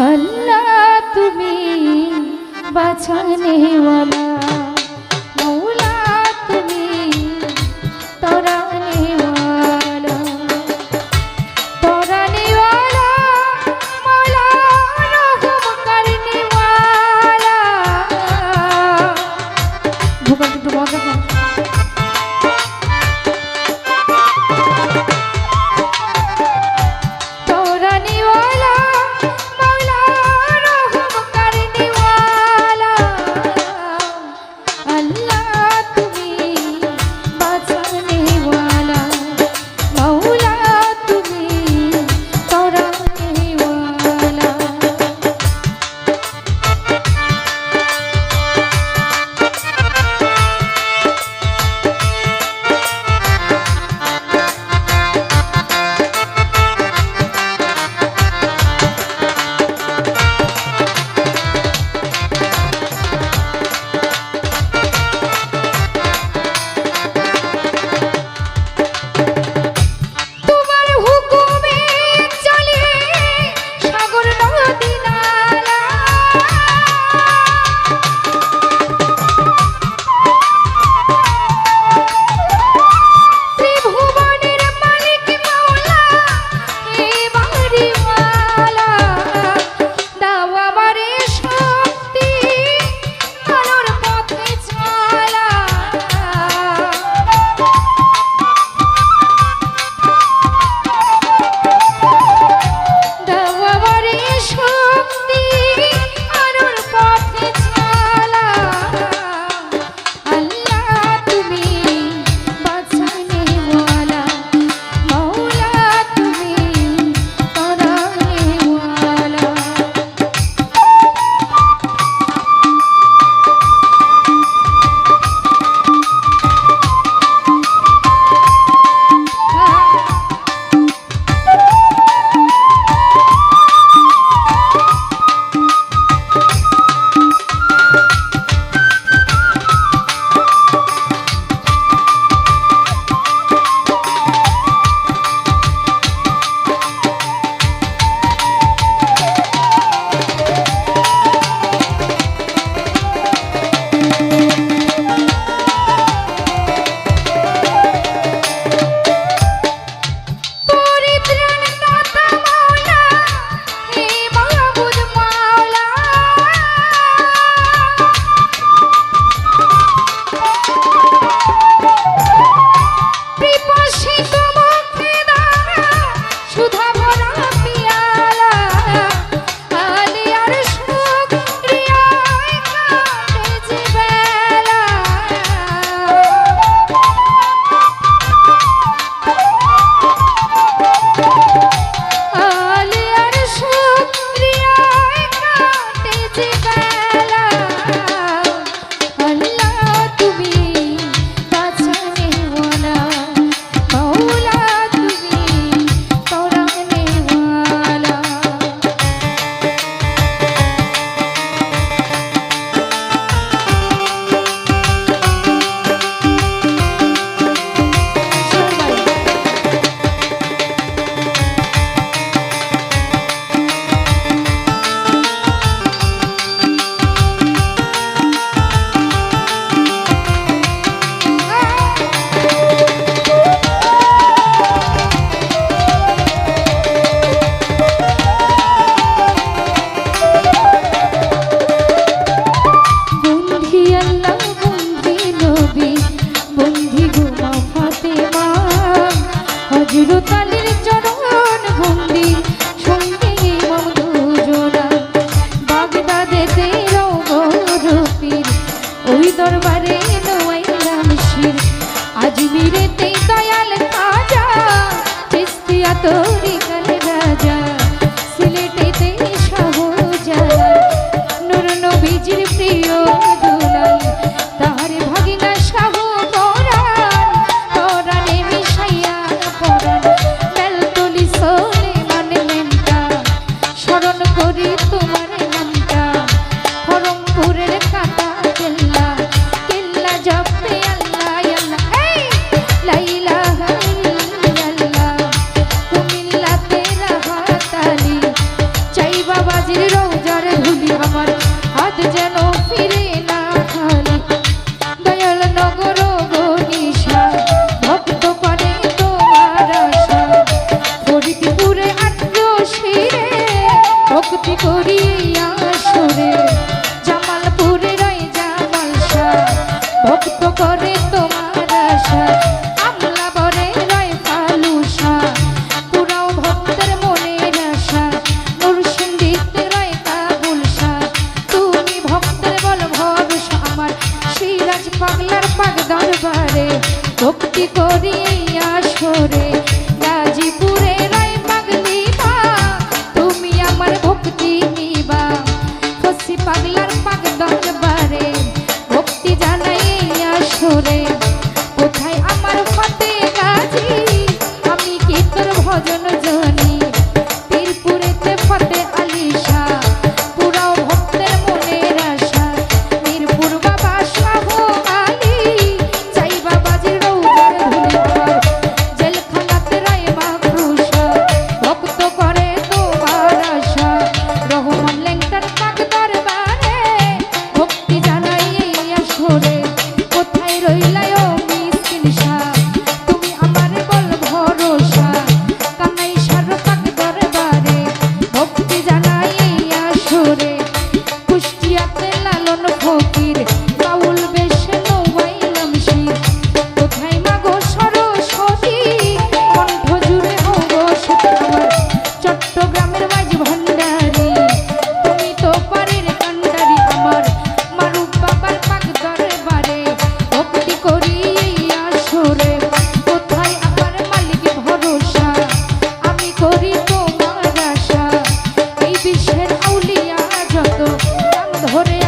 আল্লাহ তুমি বাছানেওয়ালা মৌলা তুমি তরানেওয়ালা তরানেওয়ালা মৌলা রহম করনেওয়ালা ভূগোল একটু বন্ধ ভীরুতা भक्ति की what is it